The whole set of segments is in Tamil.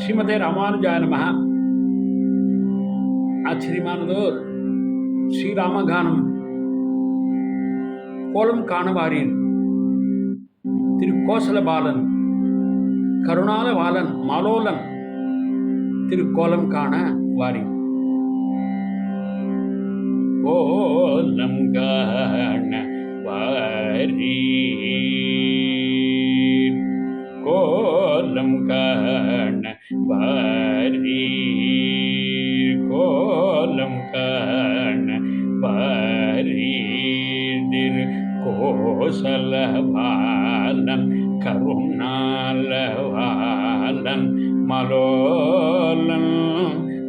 ஸ்ரீமதே ராமானுஜாய நம ஆச்சரியமானதோர் ஸ்ரீராமகானம். கோலம் காணவாரின் திருக்கோசல பாலன் கருணால வாலன் மாலோலன் திருக்கோலம் கோலம் காண வாரீர் கோலம் காண வாரி கோசலபாலன் கருணாலவாலன் மலோலன்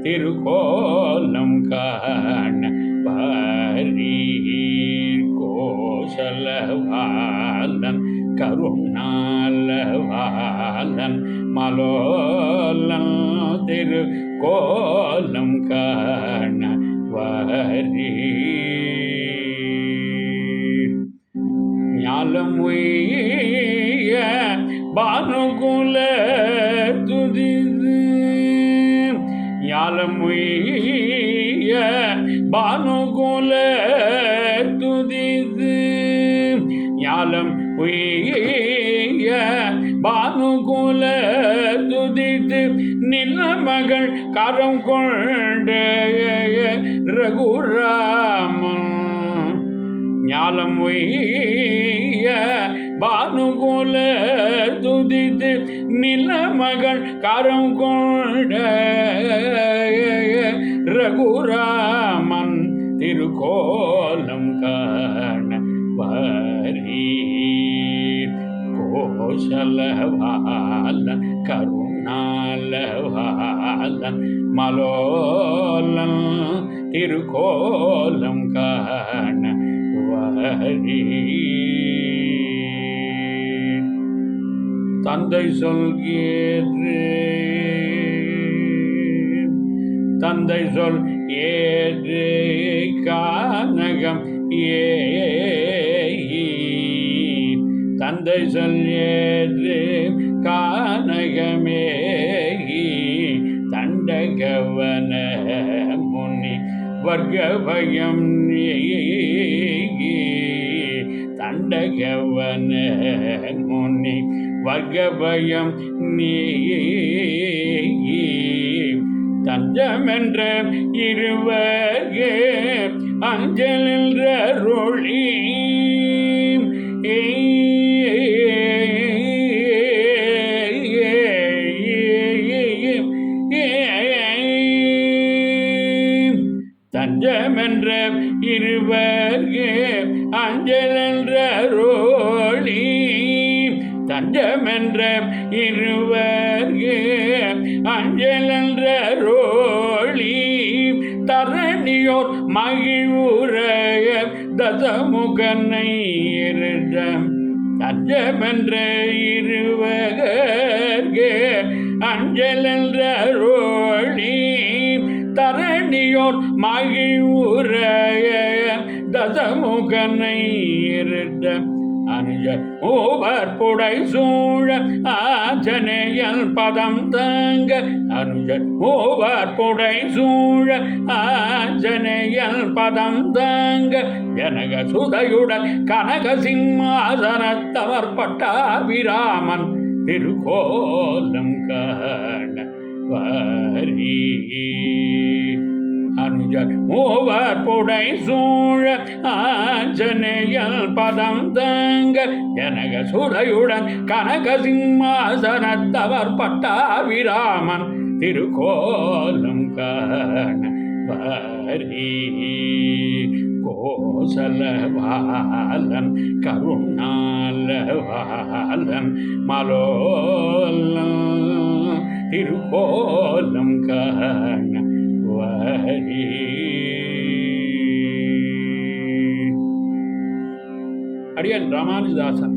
திருக்கோலம் காண வாரீர் கோசலவாலன் கருணாலவாலன் மலோலன் திரு கோலம் காண வாரீர் உய்ய பானுகுல துதிது. ஞாலம் உய்ய பானுகுல துதிது. ஞாலம் உய்ய பானுகுல துதித்து நின்ன மகள் கரம் கொண்ட ரகுராமன். ஞாலம் ஒய்ய பானுகோல துதித்து நிலமகள் கரம் கொண்ட ரகுராமன் திருக்கோலம் காண வரீர். கோஷலவாலன் கருணாலவாலன் மலோலன் திருக்கோலம் காண ஹரி தந்தை சொல்கேற்று தந்தை சொல் ஏற்று கானகம் ஏ தந்தை சொல் ஏற்று கானகமே தண்டகவன முனி வர்க்க பயம் நீ. தண்டகவன முனி வகபயம் நீ தஞ்சமென்ற இருவகே அஞ்சலென்ற ரொழி தஞ்சமென்ற இருவர்கே அஞ்சலென்ற ரோழி தஞ்சமென்ற இருவர்கே அஞ்சலென்ற ரோழி தரணியோர் மகிழ்வுரைய தசமுகனை இருந்த தஞ்சமென்ற இருவகர்கே அஞ்சலென்ற ரோழி தரணியோர் மகிழ்வுரைய தசமுகனை இருந்த அனுஜர் ஓவர் புடை சூழ ஆஞ்சநேயல் பதம் தங்க அனுஜர் ஓவர் புடை சூழ ஆஞ்சநேயல் பதம் தங்க ஜனக சுதையுடன் கனக சிம்மாசனத்தவர் பட்டாபிராமன் திருக்கோலம் மூவர் சூழ ஆஞ்சநேயல் பதம் தங்க எனக சுடையுடன் கனக சிம்மாசனத்தவர் பட்டாபிராமன். திருக்கோலம் காண வாரி கோசலவாலன் கருணாலவாலன் மலோலன். திருக்கோலம் காண வரி అడిగాను రామానుజదాసన్